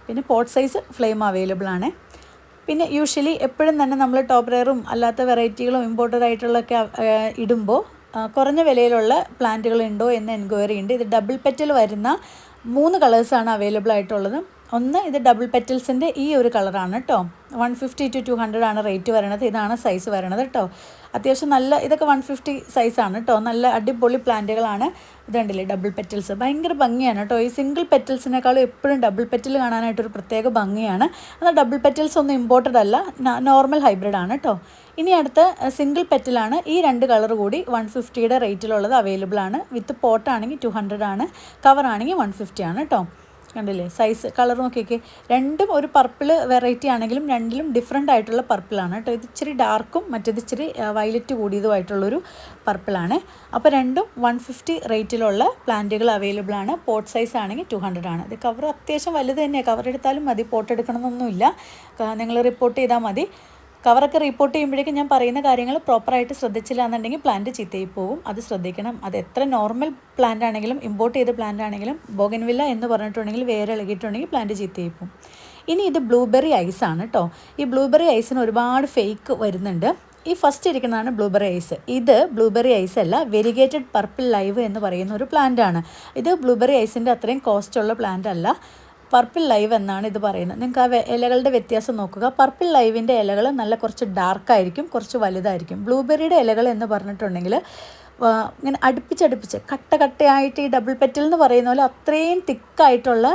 പിന്നെ പോട്ട് സൈസ് ഫ്ലെയിം അവൈലബിൾ ആണ്. പിന്നെ യൂഷ്വലി എപ്പോഴും തന്നെ നമ്മൾ ടോപ്പ് റെയറും അല്ലാത്ത വെറൈറ്റികളും ഇമ്പോർട്ടഡ് ആയിട്ടുള്ളതൊക്കെ ഇടുമ്പോൾ കുറഞ്ഞ വിലയിലുള്ള പ്ലാന്റുകൾ ഉണ്ടോ എന്ന് എൻക്വയറി ഉണ്ട്. ഇത് ഡബിൾ പെറ്റൽ വരുന്ന മൂന്ന് കളേഴ്സാണ് അവൈലബിൾ ആയിട്ടുള്ളത്. ഒന്ന് ഇത് ഡബിൾ പെറ്റൽസിന്റെ ഈ ഒരു കളറാണ് കേട്ടോ one fifty to two hundred ആണ് റേറ്റ് വരണത്. ഇതാണ് സൈസ് വരണത് കേട്ടോ അത്യാവശ്യം നല്ല ഇതൊക്കെ വൺ ഫിഫ്റ്റി സൈസാണ് കേട്ടോ നല്ല അടിപൊളി പ്ലാന്റുകളാണ്. ഇതുണ്ടല്ലേ ഡബിൾ പെറ്റൽസ് ഭയങ്കര ഭംഗിയാണ് കേട്ടോ ഈ സിംഗിൾ പെറ്റൽസിനേക്കാളും എപ്പോഴും ഡബിൾ പെറ്റൽ കാണാനായിട്ടൊരു പ്രത്യേക ഭംഗിയാണ്. എന്നാൽ ഡബിൾ പെറ്റൽസ് ഒന്നും ഇമ്പോർട്ടഡ് അല്ല. നോർമൽ ഹൈബ്രിഡ് ആണ് കേട്ടോ ഇനി അടുത്ത സിംഗിൾ പെറ്റലാണ് ഈ രണ്ട് കളർ കൂടി വൺ ഫിഫ്റ്റിയുടെ റേറ്റിലുള്ളത് അവൈലബിൾ ആണ്. വിത്ത് പോട്ടാണെങ്കിൽ ടു ഹൺഡ്രഡ് ആണ്. കവർ ആണെങ്കിൽ വൺ ഫിഫ്റ്റി ആണ് കേട്ടോ കണ്ടില്ലേ? സൈസ് കളർ നോക്കിയൊക്കെ. രണ്ടും ഒരു പർപ്പിൾ വെറൈറ്റി ആണെങ്കിലും രണ്ടിലും ഡിഫറെന്റ് ആയിട്ടുള്ള പർപ്പിളാണ് കേട്ടോ. ഇത് ഇച്ചിരി ഡാർക്കും മറ്റേത് ഇച്ചിരി വയലറ്റ് കൂടിയതുമായിട്ടുള്ളൊരു പർപ്പിളാണ് അപ്പോൾ രണ്ടും വൺ ഫിഫ്റ്റി റേറ്റിലുള്ള പ്ലാന്റുകൾ അവൈലബിൾ ആണ്. പോട്ട് സൈസ് ആണെങ്കിൽ ടു ഹൺഡ്രഡ് ആണ്. ഇത് കവർ അത്യാവശ്യം വലുത് തന്നെയാണ് കവർ എടുത്താലും മതി. പോട്ട് എടുക്കണമെന്നൊന്നുമില്ല. നിങ്ങൾ റിപ്പോർട്ട് ചെയ്താൽ മതി. കവറൊക്കെ റിപ്പോർട്ട് ചെയ്യുമ്പോഴേക്കും ഞാൻ പറയുന്ന കാര്യങ്ങൾ പ്രോപ്പറായിട്ട് ശ്രദ്ധിച്ചില്ല എന്നുണ്ടെങ്കിൽ പ്ലാന്റ് ചീത്തയായി പോകും അത് ശ്രദ്ധിക്കണം. അത് എത്ര നോർമൽ പ്ലാന്റ് ആണെങ്കിലും ഇമ്പോർട്ട് ചെയ്ത പ്ലാന്റ് ആണെങ്കിലും ബോഗൻവില്ല എന്ന് പറഞ്ഞിട്ടുണ്ടെങ്കിൽ വേറെ ഇളകിയിട്ടുണ്ടെങ്കിൽ പ്ലാന്റ് ചീത്തയായി പോകും ഇനി ഇത് ബ്ലൂബെറി ഐസ് ആണ് കേട്ടോ ഈ ബ്ലൂബെറി ഐസിന് ഒരുപാട് ഫേക്ക് വരുന്നുണ്ട്. ഈ ഫസ്റ്റ് ഇരിക്കുന്നതാണ് ബ്ലൂബെറി ഐസ് ഇത് ബ്ലൂബെറി ഐസ് അല്ല വെരിഗേറ്റഡ് പർപ്പിൾ ലൈവ് എന്ന് പറയുന്ന ഒരു പ്ലാന്റ് ആണ്. ഇത് ബ്ലൂബെറി ഐസിന്റെ അത്രയും കോസ്റ്റ് ഉള്ള പ്ലാന്റ് അല്ല. പർപ്പിൾ ലൈവ് എന്നാണ് ഇത് പറയുന്നത്. നിങ്ങൾക്ക് ആ ഇലകളുടെ വ്യത്യാസം നോക്കുക. പർപ്പിൾ ലൈവിന്റെ ഇലകൾ നല്ല കുറച്ച് ഡാർക്കായിരിക്കും കുറച്ച് വലുതായിരിക്കും. ബ്ലൂബെറിയുടെ ഇലകൾ എന്ന് പറഞ്ഞിട്ടുണ്ടെങ്കിൽ ഇങ്ങനെ അടുപ്പിച്ചടുപ്പിച്ച് കട്ട കട്ടയായിട്ട് ഈ ഡബിൾ പെറ്റൽ എന്ന് പറയുന്ന പോലെ അത്രയും തിക്കായിട്ടുള്ള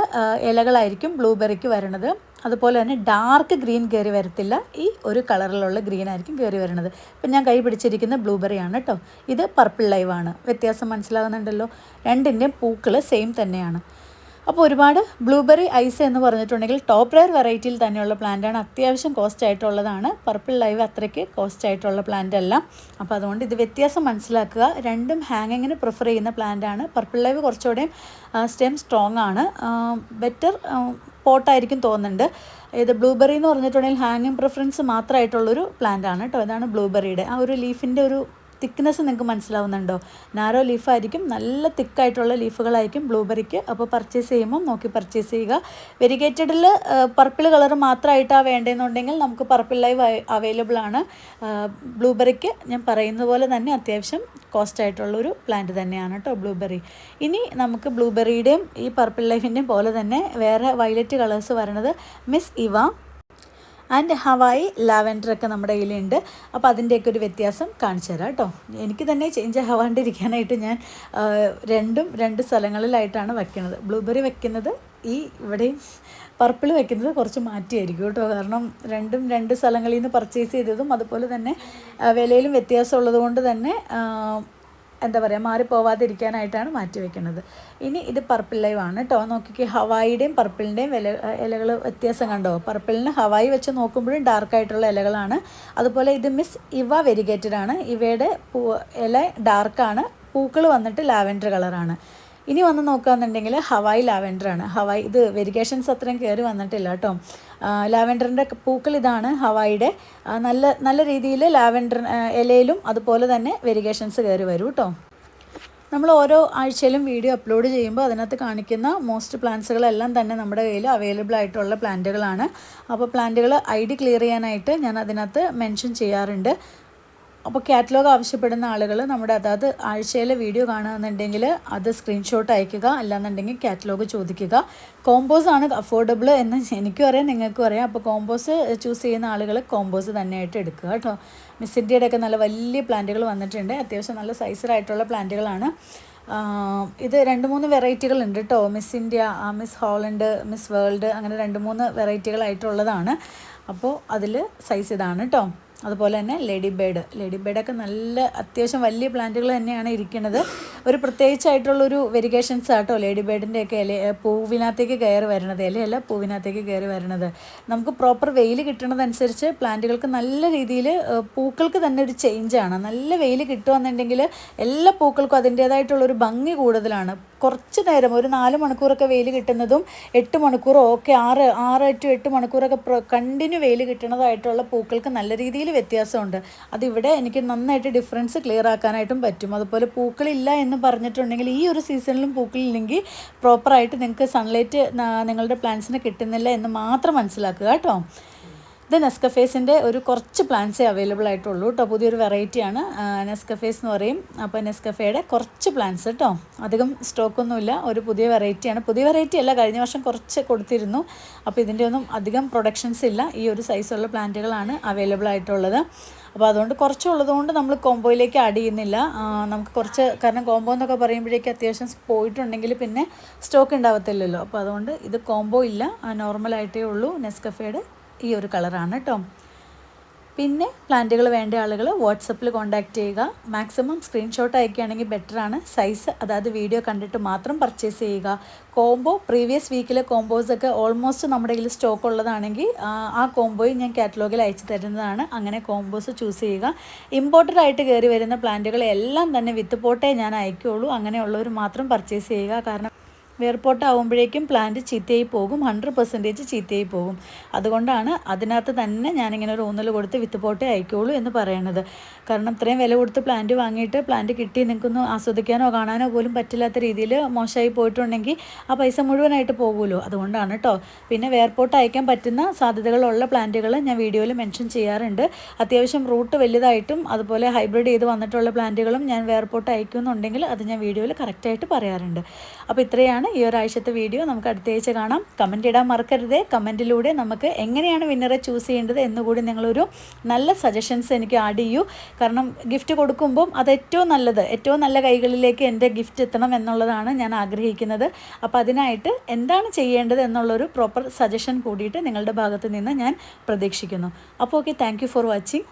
ഇലകളായിരിക്കും ബ്ലൂബെറിക്ക് വരുന്നത് അതുപോലെ തന്നെ ഡാർക്ക് ഗ്രീൻ കയറി വരത്തില്ല. ഈ ഒരു കളറിലുള്ള ഗ്രീൻ ആയിരിക്കും കയറി വരുന്നത് ഇപ്പം ഞാൻ കൈ പിടിച്ചിരിക്കുന്ന ബ്ലൂബെറി ആണ് കേട്ടോ ഇത് പർപ്പിൾ ലൈവാണ് വ്യത്യാസം മനസ്സിലാകുന്നുണ്ടല്ലോ രണ്ടിന്റെയും പൂക്കൾ സെയിം തന്നെയാണ്. അപ്പോൾ ഒരുപാട് ബ്ലൂബെറി ഐസ് എന്ന് പറഞ്ഞിട്ടുണ്ടെങ്കിൽ ടോപ്പ് റെയർ വെറൈറ്റിയിൽ തന്നെയുള്ള പ്ലാന്റാണ് അത്യാവശ്യം കോസ്റ്റ് ആയിട്ടുള്ളതാണ്. പർപ്പിൾ ലൈവ് അത്രയ്ക്ക് കോസ്റ്റ് ആയിട്ടുള്ള പ്ലാന്റ് അല്ല. അപ്പോൾ അതുകൊണ്ട് ഇത് വ്യത്യാസം മനസ്സിലാക്കുക. രണ്ടും ഹാങ്ങിങ്ങിന് പ്രിഫർ ചെയ്യുന്ന പ്ലാന്റാണ് പർപ്പിൾ ലൈവ് കുറച്ചുകൂടെയും സ്റ്റെം സ്ട്രോങ് ആണ്. ബെറ്റർ പോട്ടായിരിക്കും തോന്നുന്നുണ്ട്. ഇത് ബ്ലൂബെറി എന്ന് പറഞ്ഞിട്ടുണ്ടെങ്കിൽ ഹാങ്ങിങ് പ്രിഫറൻസ് മാത്രമായിട്ടുള്ളൊരു പ്ലാന്റ് ആണ് കേട്ടോ. ഇതാണ് ബ്ലൂബെറിയുടെ. ആ ഒരു ലീഫിന്റെ ഒരു തിക്നെസ് നിങ്ങൾക്ക് മനസ്സിലാവുന്നുണ്ടോ? നാരോ ലീഫായിരിക്കും നല്ല തിക്കായിട്ടുള്ള ലീഫുകളായിരിക്കും ബ്ലൂബെറിക്ക് അപ്പോൾ പർച്ചേസ് ചെയ്യുമ്പോൾ നോക്കി പർച്ചേസ് ചെയ്യുക. വെരിഗേറ്റഡിൽ പർപ്പിൾ കളർ മാത്രമായിട്ടാണ് വേണ്ടതെന്നുണ്ടെങ്കിൽ നമുക്ക് പർപ്പിൾ ലൈവ് അവൈലബിൾ ആണ്. ബ്ലൂബെറിക്ക് ഞാൻ പറയുന്ന പോലെ തന്നെ അത്യാവശ്യം കോസ്റ്റ് ആയിട്ടുള്ളൊരു പ്ലാന്റ് തന്നെയാണ് കേട്ടോ ബ്ലൂബെറി ഇനി നമുക്ക് ബ്ലൂബെറിയുടെയും ഈ പർപ്പിൾ ലൈഫിന്റെയും പോലെ തന്നെ വേറെ വയലറ്റ് കളേഴ്സ് വരണത് മിസ് ഇവ. ആൻഡ് ഹവായി ലാവൻഡർ ഒക്കെ നമ്മുടെ കയ്യിലുണ്ട്. അപ്പോൾ അതിന്റെയൊക്കെ ഒരു വ്യത്യാസം കാണിച്ചു തരാം കേട്ടോ. എനിക്ക് തന്നെ ചേഞ്ച് ആവാണ്ടിരിക്കാനായിട്ട് ഞാൻ രണ്ടും രണ്ട് സ്ഥലങ്ങളിലായിട്ടാണ് വയ്ക്കുന്നത് ബ്ലൂബെറി വയ്ക്കുന്നത് ഈ ഇവിടെയും പർപ്പിൾ വെക്കുന്നത് കുറച്ച് മാറ്റിയായിരിക്കും കേട്ടോ. കാരണം രണ്ടും രണ്ട് സ്ഥലങ്ങളിൽ നിന്ന് പർച്ചേസ് ചെയ്തതും അതുപോലെ തന്നെ വിലയിലും വ്യത്യാസമുള്ളത് കൊണ്ട് തന്നെ എന്താ പറയുക മാറിപ്പോവാതിരിക്കാനായിട്ടാണ് മാറ്റി വെക്കുന്നത്. ഇനി ഇത് പർപ്പിൾ ലൈവ് ആണ് കേട്ടോ നോക്കിക്കേ ഹവായിയുടെയും പർപ്പിളിന്റെയും വില ഇലകൾ വ്യത്യാസം കണ്ടോ? പർപ്പിളിന് ഹവായി വെച്ച് നോക്കുമ്പോഴും ഡാർക്കായിട്ടുള്ള ഇലകളാണ്. അതുപോലെ ഇത് മിസ് ഇവ വെരിഗേറ്റഡ് ആണ്. ഇവയുടെ പൂ ഇല ഡാർക്കാണ് പൂക്കൾ വന്നിട്ട് ലാവൻഡർ കളറാണ് ഇനി വന്ന് നോക്കുകയെന്നുണ്ടെങ്കിൽ ഹവായി ലാവെൻഡറാണ്. ഹവായി ഇത് വെരിഗേഷൻസ് അത്രയും കയറി വന്നിട്ടില്ല കേട്ടോ. ലാവൻഡറിന്റെ പൂക്കൾ ഇതാണ് ഹവായിയുടെ. നല്ല നല്ല രീതിയിൽ ലാവൻഡർ ഇലയിലും അതുപോലെ തന്നെ വെരിഗേഷൻസ് കയറി വരും കേട്ടോ. നമ്മൾ ഓരോ ആഴ്ചയിലും വീഡിയോ അപ്ലോഡ് ചെയ്യുമ്പോൾ അതിനകത്ത് കാണിക്കുന്ന മോസ്റ്റ് പ്ലാന്റ്സുകളെല്ലാം തന്നെ നമ്മുടെ കയ്യിൽ അവൈലബിൾ ആയിട്ടുള്ള പ്ലാന്റുകളാണ്. അപ്പോൾ പ്ലാന്റുകൾ ഐ ഡി ക്ലിയർ ചെയ്യാനായിട്ട് ഞാൻ അതിനകത്ത് മെൻഷൻ ചെയ്യാറുണ്ട്. അപ്പോൾ കാറ്റലോഗ് ആവശ്യപ്പെടുന്ന ആളുകൾ നമ്മുടെ അതാത് ആഴ്ചയിലെ വീഡിയോ കാണുകയെന്നുണ്ടെങ്കിൽ അത് സ്ക്രീൻഷോട്ട് അയക്കുക. അല്ലാന്നുണ്ടെങ്കിൽ കാറ്റലോഗ് ചോദിക്കുക. കോമ്പോസ് ആണ് അഫോർഡബിൾ എന്ന് എനിക്കും അറിയാം നിങ്ങൾക്കും അറിയാം. അപ്പോൾ കോമ്പോസ് ചൂസ് ചെയ്യുന്ന ആളുകൾ കോമ്പോസ് തന്നെയായിട്ട് എടുക്കുക കേട്ടോ. മിസ്സിന്റെയുടെ ഒക്കെ നല്ല വലിയ പ്ലാന്റുകൾ വന്നിട്ടുണ്ട്. അത്യാവശ്യം നല്ല സൈസിലായിട്ടുള്ള പ്ലാന്റുകളാണ് ഇത് രണ്ട് മൂന്ന് വെറൈറ്റികൾ ഉണ്ട് കേട്ടോ. Miss India Miss Holland Miss World അങ്ങനെ രണ്ട് മൂന്ന് വെറൈറ്റികളായിട്ടുള്ളതാണ് അപ്പോൾ അതിൽ സൈസ് ഇതാണ് കേട്ടോ. അതുപോലെ തന്നെ ലേഡി ബേഡ് ലേഡി ബേഡൊക്കെ നല്ല അത്യാവശ്യം വലിയ പ്ലാന്റുകൾ തന്നെയാണ് ഇരിക്കുന്നത്. ഒരു പ്രത്യേകിച്ചായിട്ടുള്ളൊരു വെരിഗേഷൻസ് ആട്ടോ ലേഡി ബേഡിന്റെ ഒക്കെ ഇല പൂവിനകത്തേക്ക് കയറി വരണത് ഇലയല്ല പൂവിനകത്തേക്ക് കയറി വരണത് നമുക്ക് പ്രോപ്പർ വെയിൽ കിട്ടുന്നതനുസരിച്ച് പ്ലാന്റുകൾക്ക് നല്ല രീതിയിൽ പൂക്കൾക്ക് തന്നെ ഒരു ചേഞ്ചാണ് നല്ല വെയിൽ കിട്ടുകയെന്നുണ്ടെങ്കിൽ എല്ലാ പൂക്കൾക്കും അതിന്റേതായിട്ടുള്ളൊരു ഭംഗി കൂടുതലാണ്. കുറച്ച് നേരം ഒരു നാല് മണിക്കൂറൊക്കെ വെയിൽ കിട്ടുന്നതും എട്ട് മണിക്കൂറോ ഒക്കെ ആറ് ആറ് ടു എട്ട് മണിക്കൂറൊക്കെ കണ്ടിന്യൂ വെയിൽ കിട്ടുന്നതായിട്ടുള്ള പൂക്കൾക്ക് നല്ല രീതിയിൽ വ്യത്യാസമുണ്ട്. അതിവിടെ എനിക്ക് നന്നായിട്ട് ഡിഫറൻസ് ക്ലിയർ ആക്കാനായിട്ടും പറ്റും. അതുപോലെ പൂക്കളില്ല എന്ന് പറഞ്ഞിട്ടുണ്ടെങ്കിൽ ഈ ഒരു സീസണിലും പൂക്കളില്ലെങ്കിൽ പ്രോപ്പറായിട്ട് നിങ്ങൾക്ക് സൺലൈറ്റ് നിങ്ങളുടെ പ്ലാന്റ്സിന് കിട്ടുന്നില്ല എന്ന് മാത്രം മനസ്സിലാക്കുക കേട്ടോ. ഇത് നെസ്കഫേസിന്റെ ഒരു കുറച്ച് പ്ലാന്റ്സേ അവൈലബിൾ ആയിട്ടുള്ളൂ കേട്ടോ. പുതിയൊരു വെറൈറ്റിയാണ്. നെസ്കഫേസ് എന്ന് പറയും. അപ്പോൾ നെസ്കഫേയുടെ കുറച്ച് പ്ലാന്റ്സ് കേട്ടോ. അധികം സ്റ്റോക്കൊന്നുമില്ല. ഒരു പുതിയ വെറൈറ്റിയാണ്. പുതിയ വെറൈറ്റി അല്ല കഴിഞ്ഞ വർഷം കുറച്ച് കൊടുത്തിരുന്നു. അപ്പോൾ ഇതിന്റെ ഒന്നും അധികം പ്രൊഡക്ഷൻസ് ഇല്ല. ഈ ഒരു സൈസുള്ള പ്ലാന്റുകളാണ് അവൈലബിൾ ആയിട്ടുള്ളത്. അപ്പോൾ അതുകൊണ്ട് കുറച്ചുള്ളത് കൊണ്ട് നമ്മൾ കോംബോയിലേക്ക് ആഡ് ചെയ്യുന്നില്ല. നമുക്ക് കുറച്ച് കാരണം കോംബോ എന്നൊക്കെ പറയുമ്പോഴേക്ക് അത്യാവശ്യം പോയിട്ടുണ്ടെങ്കിൽ പിന്നെ സ്റ്റോക്ക് ഉണ്ടാവത്തില്ലല്ലോ. അപ്പോൾ അതുകൊണ്ട് ഇത് കോംബോ ഇല്ല. നോർമലായിട്ടേ ഉള്ളൂ നെസ്കഫയുടെ. ഈ ഒരു കളറാണ് കേട്ടോ. പിന്നെ പ്ലാന്റുകൾ വേണ്ട ആളുകൾ വാട്സപ്പിൽ കോൺടാക്റ്റ് ചെയ്യുക. മാക്സിമം സ്ക്രീൻഷോട്ട് അയക്കുകയാണെങ്കിൽ ബെറ്ററാണ് സൈസ് അതായത് വീഡിയോ കണ്ടിട്ട് മാത്രം പർച്ചേസ് ചെയ്യുക. കോംബോ പ്രീവിയസ് വീക്കിലെ കോംബോസൊക്കെ ഓൾമോസ്റ്റ് നമ്മുടെ കയ്യിൽ സ്റ്റോക്ക് ഉള്ളതാണെങ്കിൽ ആ, കോംബോയും ഞാൻ കാറ്റലോഗിൽ അയച്ചു തരുന്നതാണ്. അങ്ങനെ കോംബോസ് ചൂസ് ചെയ്യുക. ഇമ്പോർട്ടഡ് ആയിട്ട് കയറി വരുന്ന പ്ലാന്റുകൾ എല്ലാം തന്നെ വിത്ത് പോട്ടേ ഞാൻ അയക്കുകയുള്ളൂ അങ്ങനെയുള്ളവർ മാത്രം പർച്ചേസ് ചെയ്യുക. കാരണം വേർപോട്ടാവുമ്പോഴേക്കും പ്ലാന്റ് ചീത്തയായി പോകും ഹൺഡ്രഡ് പെർസെന്റേജ് ചീത്തയായി പോകും. അതുകൊണ്ടാണ് അതിനകത്ത് തന്നെ ഞാനിങ്ങനെ ഒരു ഊന്നൽ കൊടുത്ത് വിത്ത് പോട്ടേ അയക്കുള്ളൂ എന്ന് പറയണത്. കാരണം ഇത്രയും വില കൊടുത്ത് പ്ലാന്റ് വാങ്ങിയിട്ട് പ്ലാന്റ് കിട്ടി നിങ്ങൾക്കൊന്നും ആസ്വദിക്കാനോ കാണാനോ പോലും പറ്റില്ലാത്ത രീതിയിൽ മോശമായി പോയിട്ടുണ്ടെങ്കിൽ ആ പൈസ മുഴുവനായിട്ട് പോകുമല്ലോ. അതുകൊണ്ടാണ് കേട്ടോ പിന്നെ വേർപോട്ട് അയക്കാൻ പറ്റുന്ന സാധ്യതകളുള്ള പ്ലാന്റുകൾ ഞാൻ വീഡിയോയിൽ മെൻഷൻ ചെയ്യാറുണ്ട്. അത്യാവശ്യം റൂട്ട് വലുതായിട്ടും അതുപോലെ ഹൈബ്രിഡ് ചെയ്ത് വന്നിട്ടുള്ള പ്ലാന്റുകളും ഞാൻ വേർപോട്ട് അയക്കുന്നുണ്ടെങ്കിൽ അത് ഞാൻ വീഡിയോയിൽ കറക്റ്റായിട്ട് പറയാറുണ്ട്. അപ്പോൾ ഇത്രയാണ് ഈ ഒരാഴ്ചത്തെ വീഡിയോ നമുക്ക് അടുത്ത ആഴ്ച കാണാം. കമന്റ് ഇടാൻ മറക്കരുത്. കമന്റിലൂടെ നമുക്ക് എങ്ങനെയാണ് വിന്നറെ ചൂസ് ചെയ്യേണ്ടത് എന്നുകൂടി നിങ്ങളൊരു നല്ല സജഷൻസ് എനിക്ക് ആഡ് ചെയ്യൂ. കാരണം ഗിഫ്റ്റ് കൊടുക്കുമ്പം അത് ഏറ്റവും നല്ലത് ഏറ്റവും നല്ല കൈകളിലേക്ക് എന്റെ ഗിഫ്റ്റ് എത്തണം എന്നുള്ളതാണ് ഞാൻ ആഗ്രഹിക്കുന്നത്. അപ്പോൾ അതിനായിട്ട് എന്താണ് ചെയ്യേണ്ടത് എന്നുള്ളൊരു പ്രോപ്പർ സജഷൻ കൂടിയിട്ട് നിങ്ങളുടെ ഭാഗത്ത് നിന്ന് ഞാൻ പ്രതീക്ഷിക്കുന്നു. അപ്പോൾ ഓക്കെ താങ്ക് ഫോർ വാച്ചിങ്